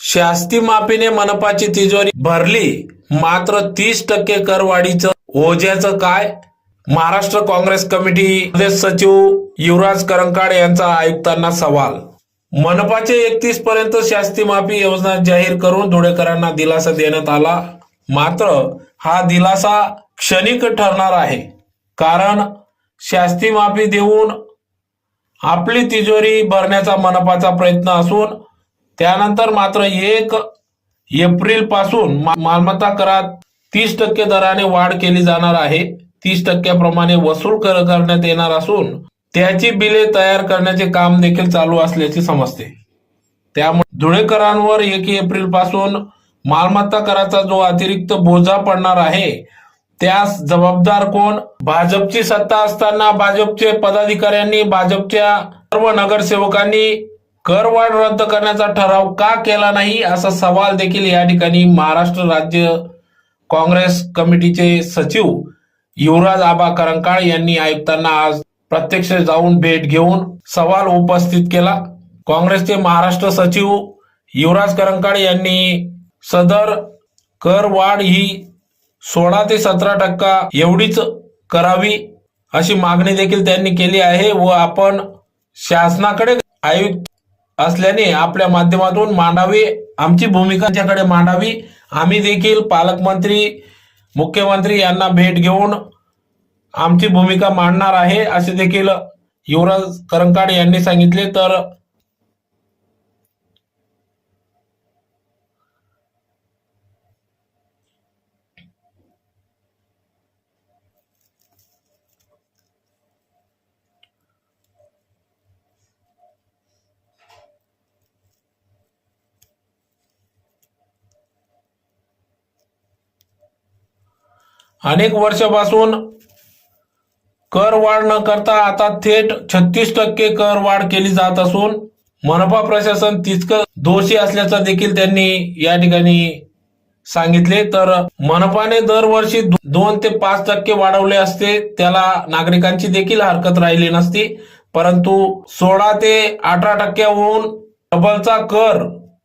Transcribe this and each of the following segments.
शास्ती माफीने मनपाची तिजोरी भरली. मात्र तीस टक्के करवाढीचं ओझ्याचं काय? महाराष्ट्र काँग्रेस कमिटी प्रदेश सचिव युवराज करंकाड यांचा आयुक्तांना सवाल. मनपाचे एकतीस पर्यंत शास्ती माफी योजना जाहीर करून धुळेकरांना दिलासा देण्यात आला. मात्र हा दिलासा क्षणिक ठरणार आहे. कारण शास्ती माफी देऊन आपली तिजोरी भरण्याचा मनपाचा प्रयत्न असून त्यानंतर मात्र एक एप्रिलपासून मालमत्ता करात तीस टक्के दराने वाढ केली जाणार आहे. तीस टक्क्याप्रमाणे वसूल कर करण्यात येणार असून त्याची बिले तयार करण्याचे काम देखील चालू असल्याचे समजते. त्यामुळे धुळेकरांवर एक एप्रिलपासून मालमत्ता कराचा जो अतिरिक्त बोजा पडणार आहे त्यास जबाबदार कोण? भाजपची सत्ता असताना भाजपचे पदाधिकाऱ्यांनी भाजपच्या सर्व नगरसेवकांनी करवाढ रद्द करण्याचा ठराव का केला नाही असा सवाल देखील या ठिकाणी महाराष्ट्र राज्य काँग्रेस कमिटीचे सचिव युवराज आबा करंकाळ यांनी आयुक्तांना आज प्रत्यक्ष जाऊन भेट घेऊन सवाल उपस्थित केला. काँग्रेसचे महाराष्ट्र सचिव युवराज करंकाळ यांनी सदर कर वाढ ही सोळा ते सतरा टक्का एवढीच करावी अशी मागणी देखील त्यांनी केली आहे व आपण शासनाकडे आयुक्त असल्याने आपल्या माध्यमातून मांडावी आमची भूमिका मांडावी. आम्ही देखील पालकमंत्री मुख्यमंत्री यांना भेट घेऊन आमची भूमिका मांडणार आहे असे देखील युवराज करंकाड यांनी सांगितले. तर अनेक वर्षापासून कर वाढ न करता आता थेट छत्तीस टक्के कर वाढ केली जात असून मनपा प्रशासन तितकं दोषी असल्याचं देखील त्यांनी या ठिकाणी सांगितले. तर मनपाने दरवर्षी दोन ते पाच टक्के वाढवले असते त्याला नागरिकांची देखील हरकत राहिली नसती. परंतु सोळा ते अठरा टक्क्याहून डबलचा कर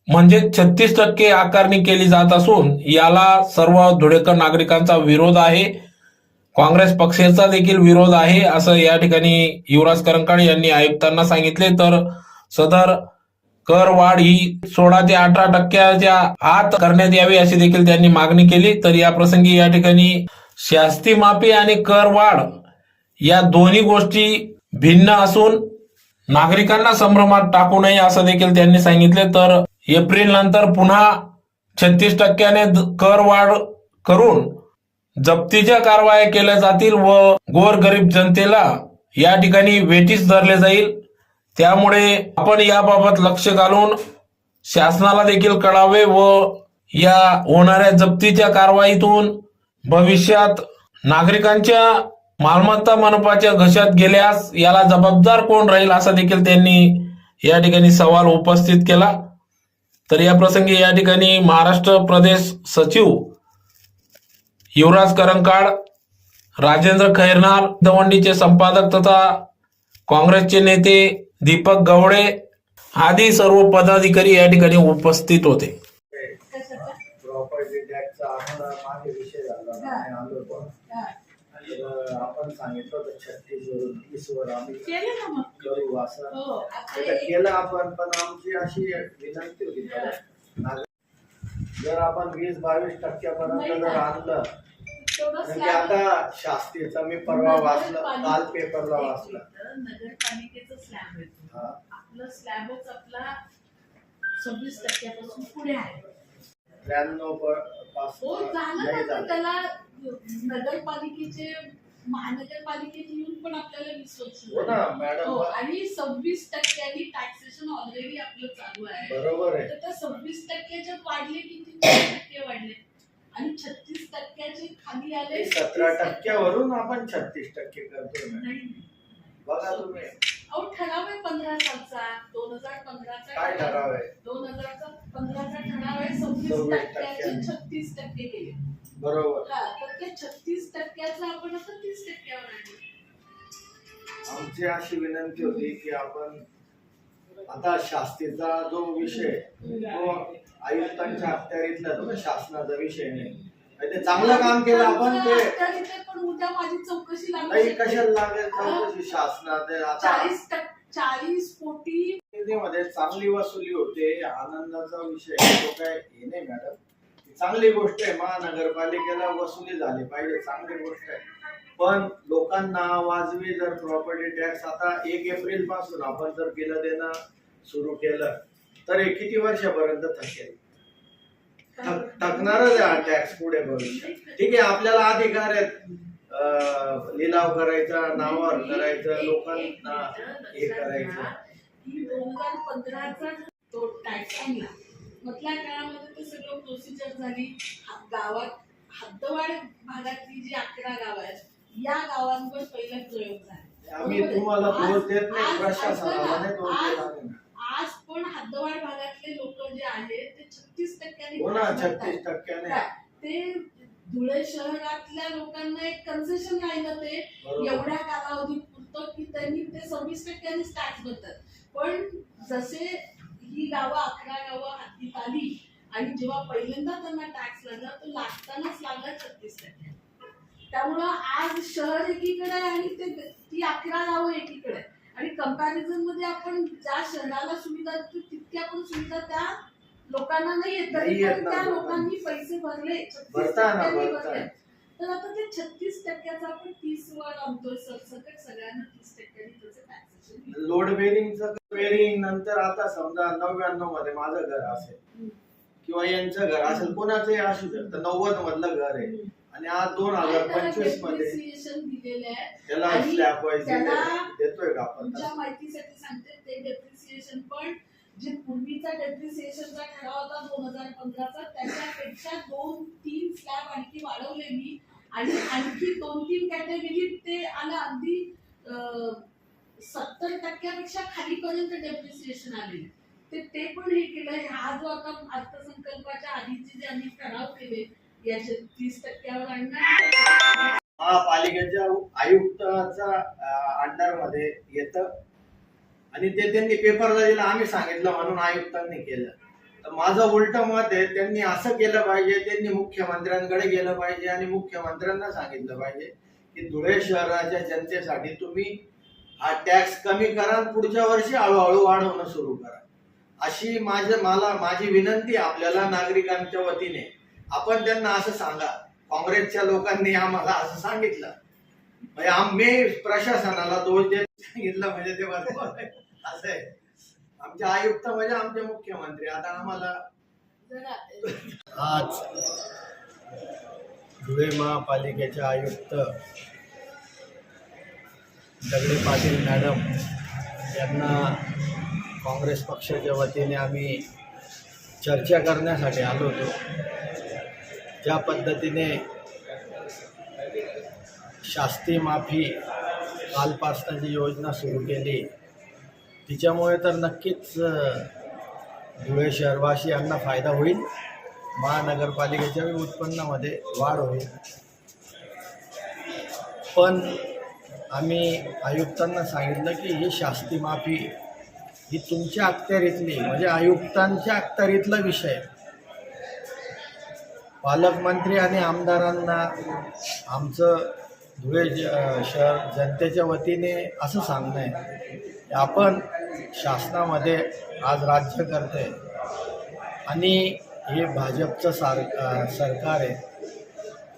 म्हणजे छत्तीस टक्के आकारणी केली जात असून याला सर्व धुळेकर नागरिकांचा विरोध आहे. काँग्रेस पक्षाचा देखील विरोध आहे असं या ठिकाणी युवराज करंकाळ यांनी आयुक्तांना सांगितले. तर सदर कर वाढ ही सोळा ते अठरा टक्क्याच्या आत करण्यात यावी अशी देखील त्यांनी मागणी केली. तर या प्रसंगी या ठिकाणी शास्ती माफी आणि कर वाढ या दोन्ही गोष्टी भिन्न असून नागरिकांना संभ्रमात टाकू नये असं देखील त्यांनी सांगितले. तर एप्रिल नंतर पुन्हा छत्तीस टक्क्याने कर वाढ करून जप्तीच्या कारवाया केल्या जातील व गोरगरीब जनतेला या ठिकाणी वेटीस धरले जाईल. त्यामुळे आपण याबाबत लक्ष घालून शासनाला देखील कळावे व या होणाऱ्या जप्तीच्या कारवाईतून भविष्यात नागरिकांच्या मालमत्ता मनपाच्या घशात गेल्यास याला जबाबदार कोण राहील असा देखील त्यांनी या ठिकाणी सवाल उपस्थित केला. तर या प्रसंगी या ठिकाणी महाराष्ट्र प्रदेश सचिव युवराज करंकाळ राजेंद्र खैरनार दवंडीचे संपादक तथा काँग्रेसचे नेते दीपक गवळे आदी सर्व पदाधिकारी या ठिकाणी उपस्थित होते. प्रॉपर्टी आपण सांगितलं होतं छत्तीस वरून तीस वर आम्ही केलं ना मग. करू असं. हो आता तर केलं आपण पण आमची अशी विनंती होती त्याला. नाग- जर आपण वीस बावीस टक्क्यापर्यंत जर आणलं तेवढं म्हणजे slab- आता शास्त्रीचं मी परवा वाचलं नगरपालिका- काल पेपरला वाचलं. नगरपालिकेचं स्लॅब येतो हा. आपलं स्लॅबच आपला सव्वीस टक्क्यापासून पुढे आहे. त्र्याण्णव प- हो पासून झालं नाही झालं. त्याला नगरपालिकेचे महानगरपालिकेचे येऊन पण आपल्याला हो ना झाली. मॅडम. हो आणि सव्वीस टक्क्यांनी टॅक्सेशन ऑलरेडी आपलं चालू आहे. बरोबर आहे. तर त्या सव्वीस टक्क्याच्यात वाढले किती? टक्के वाढले. आणि छत्तीस टक्क्याचे खाली आले सतरा 36 टक्क्यावरून आपण छत्तीस टक्के करतोय मॅडम. नाही. बघा तुम्ही. अहो ठराव आहे पंधरा सालचा. दोन हजार पंधराचा काय ठराव आहे? दोन हजारचा पंधराचा ठराव आहे. सव्वीस सव्वीस टक्क्याचे टक्क्याने. छत्तीस टक्के केले. बरोबर. हा तर ते छत्तीस टक्क्याचं आपण आता तीस टक्क्यावर आणलं आमची अशी विनंती होती की आपण आता शास्तीचा जो विषय तो आयुक्तांच्या अखत्यारीतला तो शासनाचा विषय नाही. ते चांगलं काम केलं आपण ते. आता इथे पण उद्या माझी चौकशी लागू नाही शकते. कशाला लागेल चौकशी? शासनात आता चाळीस टक्के चाळीस कोटी मध्ये चांगली वसुली होते आनंदाचा विषय तो काय हे नाही मॅडम. चांगली गोष्ट आहे. महानगरपालिकेला वसुली झाली पाहिजे चांगली गोष्ट आहे. पण लोकांना वाजवी जर प्रॉपर्टी टॅक्स आता एक एप्रिलपासून आपण जर बिलं देणं सुरू केलं तर हे किती वर्षापर्यंत थकेल? थक- थकणारच आहे हा टॅक्स पुढे भविष्य ठीक आहे आपल्याला अधिकार आहेत. लिलाव करायचा नावावर करायचं लोकांना हे करायचं. मधल्या काळामध्ये ते सगळं प्रोसिजर झाली. गावात हद्दवाड भागातली जी अकरा गावं आहेत या गावांवर पहिला प्रयोग झाला. आज- पण हद्दवाड भागातले लोक जे आहेत ते छत्तीस टक्क्यांनी हो? ते धुळे शहरातल्या लोकांना एक कन्सेशन राहिलं ते. एवढ्या कालावधी पुरतं की त्यांनी ते सव्वीस टक्क्यांनी टॅक्स भरतात. पण जसे ही गावं अकरा गावं हातीत आली आणि जेव्हा पहिल्यांदा त्यांना टॅक्स लागला तो लागतानाच लागला छत्तीस टक्के त्यामुळं आज शहर एकीकडे आहे आणि ते ती अकरा गावं एकीकडे. आणि कंपॅरिझनमध्ये आपण ज्या शहराला सुविधा देतो तितक्या पण सुविधा त्या लोकांना नाही येत तरी पण त्या लोकांना. पैसे भरले 36 भरताय ना, टक्क्यांनी भरताय. भरले. तर आता ते छत्तीस टक्क्याचा आपण तीस वर आणतोय सरसकट सगळ्यांना तीस टक्क्यांनी त्याचं टॅक्सेशन लोड बेरिंगचं बेरिंग नंतर आता समजा नव्याण्णवमध्ये माझं घर असेल किंवा यांचं घर असेल कोणाचंही असू शकतं. नव्वद मधलं घर आहे. आणि आज दोन हजार पंचवीसमध्ये त्याला स्लॅब वाईज देतोय का आपण? तुमच्या माहितीसाठी सांगते ते डेप्रिसिएशन पण जे पूर्वीचा डेप्रिसिएशनचा ठराव होता दोन हजार पंधराचा त्याच्यापेक्षा दोन तीन स्लॅब आणखी वाढवले मी. आणि आणखी दोन तीन कॅटेगरीत ते आलं अगदी सत्तर टक्क्यापेक्षा खालीपर्यंत डेप्रिसिएशन आले. ते ते पण हे केलं. हा जो आता अर्थसंकल्पाच्या आधीचे जे आम्ही ठराव केले याचे तीस टक्क्यावर आणणार. महापालिकेच्या आयुक्ताचा अंडरमध्ये येत. आणि ते त्यांनी पेपरला दिलं आम्ही सांगितलं म्हणून आयुक्तांनी केलं. तर माझं उलट मत आहे त्यांनी असं केलं पाहिजे त्यांनी मुख्यमंत्र्यांकडे गेलं पाहिजे आणि मुख्यमंत्र्यांना सांगितलं पाहिजे की धुळे शहराच्या जनतेसाठी तुम्ही हा टॅक्स कमी करा पुढच्या वर्षी हळूहळू वाढवणं सुरू करा. अशी माझं मला माझी विनंती आपल्याला नागरिकांच्या वतीने. आपण त्यांना असं सांगा. काँग्रेसच्या लोकांनी आम्हाला असं सांगितलं. म्हणजे आम्ही प्रशासनाला दोष देत सांगितलं म्हणजे ते बरोबर आहे. असं आहे. आमचे आयुक्त म्हणजे आमचे मुख्यमंत्री. आता आम्हाला आज धुळे महापालिकेचे आयुक्त दगडे पाटील मॅडम यांना काँग्रेस पक्षाच्या वतीने आम्ही चर्चा करण्यासाठी आलो होतो. ज्या पद्धतीने शास्ती माफी कालपासनं जी योजना सुरू केली तिच्यामुळे तर नक्कीच धुळे शहरवासी यांना फायदा होईल. महानगरपालिकेच्या उत्पन्नामध्ये वाढ होईल. पण आम्ही आयुक्तांना सांगितलं की ही शास्ती माफी ही तुमच्या अखत्यारीतली म्हणजे आयुक्तांच्या अखत्यारीतला विषय. पालकमंत्री आणि आमदारांना आमचं धुळे ज शहर जनतेच्या वतीने असं सांगणं आहे. आपण शासनामध्ये आज राज्य करते आणि हे भाजपचं सार सरकार आहे.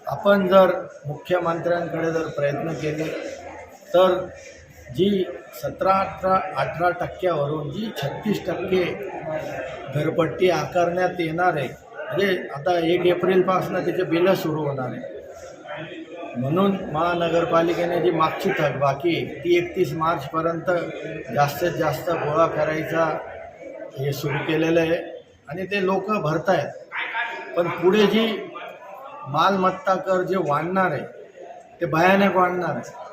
आपण जर मुख्यमंत्र्यांकडे जर प्रयत्न केले तर जी सतरा अठरा अठरा टक्क्यावरून जी छत्तीस टक्के घरपट्टी आकारण्यात येणार आहे म्हणजे आता एक एप्रिलपासून त्याचे बिलं सुरू होणार आहे. म्हणून महानगरपालिकेने जी मागची थकबाकी आहे, ती एकतीस मार्चपर्यंत जास्तीत जास्त गोळा करायचा हे सुरू केलेलं आहे आणि ते लोक भरत आहेत पण पुढे जी मालमत्ता कर जे वाढणार आहे ते भयानक वाढणार आहे.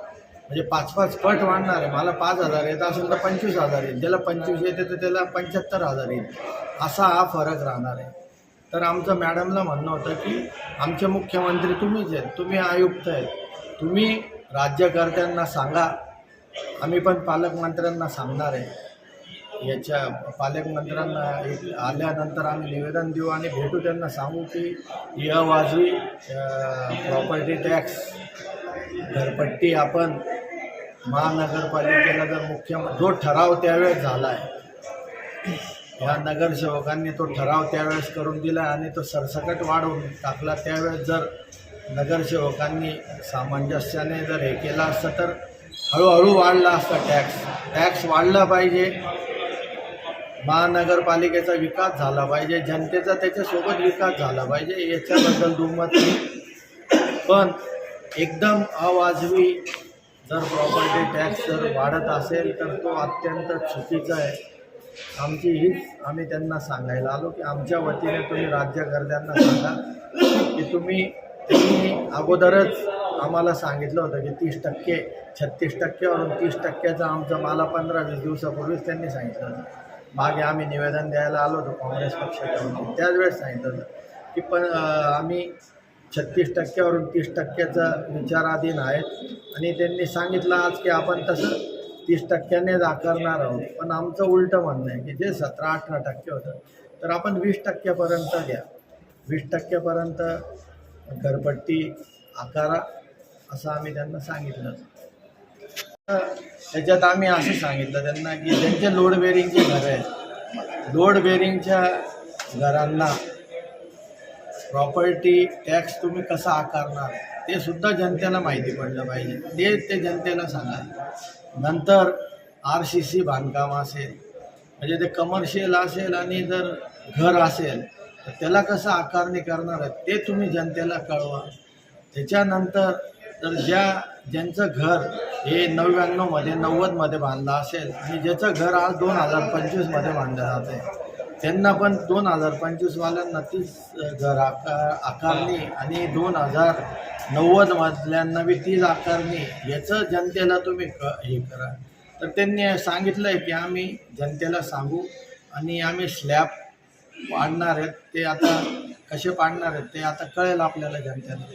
म्हणजे पाच पाच पट वाढणार आहे. मला पाच हजार येत असेल तर पंचवीस हजार येईल. ज्याला पंचवीस येते तर त्याला पंच्याहत्तर हजार येईल. असा हा फरक राहणार आहे. तर आमचं मॅडमला म्हणणं होतं की आमचे मुख्यमंत्री तुम्हीच आहेत तुम्ही आयुक्त आहेत. तुम्ही राज्यकर्त्यांना सांगा. आम्ही पण पालकमंत्र्यांना सांगणार आहे. याच्या पालकमंत्र्यांना आल्यानंतर आम्ही निवेदन देऊ आणि भेटू त्यांना सांगू की यवाजी प्रॉपर्टी टॅक्स घरपट्टी आपण महानगरपालिकेला जर मुख्य जो ठराव त्यावेळेस झाला आहे ह्या नगरसेवकांनी तो ठराव त्यावेळेस करून दिला आणि तो सरसकट वाढवून टाकला. त्यावेळेस जर नगरसेवकांनी सामंजस्याने जर हे केलं असतं तर हळूहळू वाढला असता टॅक्स. टॅक्स वाढला पाहिजे. महानगरपालिकेचा विकास झाला पाहिजे. जनतेचा त्याच्यासोबत विकास झाला पाहिजे. याच्याबद्दल दुमत नाही. पण एकदम अवाजवी जर प्रॉपर्टी टॅक्स जर वाढत असेल तर तो अत्यंत चुकीचा आहे. आमची हीच आम्ही त्यांना सांगायला आलो की आमच्या वतीने तुम्ही राज्यकर्त्यांना सांगा की तुम्ही त्यांनी अगोदरच आम्हाला सांगितलं होतं की तीस टक्के छत्तीस टक्क्यावरून तीस टक्क्याचं आमचं मला पंधरा वीस दिवसापूर्वीच त्यांनी सांगितलं होतं. मागे आम्ही निवेदन द्यायला आलो होतो काँग्रेस पक्षाकडून. त्याचवेळेस त्याच वेळेस सांगितलं होतं की पण आम्ही छत्तीस टक्क्यावरून तीस टक्क्याचा विचाराधीन आहेत आणि त्यांनी सांगितलं आज की आपण तसं तीस टक्क्यानेच आकारणार आहोत. पण आमचं उलटं म्हणणं आहे की जे सतरा अठरा टक्के होतं तर आपण वीस टक्क्यापर्यंत घ्या. वीस टक्क्यापर्यंत घरपट्टी आकारा असं आम्ही त्यांना सांगितलं. तर त्याच्यात आम्ही असं सांगितलं त्यांना की ज्यांचे लोड बेरिंगचे घरं आहेत लोड बेरिंगच्या घरांना प्रॉपर्टी टॅक्स तुम्ही कसा आकारणार? ते सुद्धा जनतेला माहिती पडलं पाहिजे. ते ते जनतेला सांगा. नंतर आर सी सी बांधकाम असेल म्हणजे ते कमर्शियल असेल आणि जर घर असेल तर त्याला कसं आकारणी करणार आहे ते तुम्ही जनतेला कळवा. त्याच्यानंतर तर ज्या ज्यांचं घर हे नव्याण्णवमध्ये नव्वदमध्ये बांधलं असेल आणि ज्याचं घर आज दोन हजार पंचवीसमध्ये बांधलं जातं आहे त्यांना पण दोन हजार पंचवीसवाल्यांना तीच घर आकार आकारणी आणि दोन हजार नव्वद वाजल्यांना बी तीच आकारणी. याचं जनतेला तुम्ही क हे करा. तर त्यांनी सांगितलं आहे की आम्ही जनतेला सांगू आणि आम्ही स्लॅब पाडणार आहेत. ते आता कसे पाडणार आहेत ते आता कळेल आपल्याला जनतेला.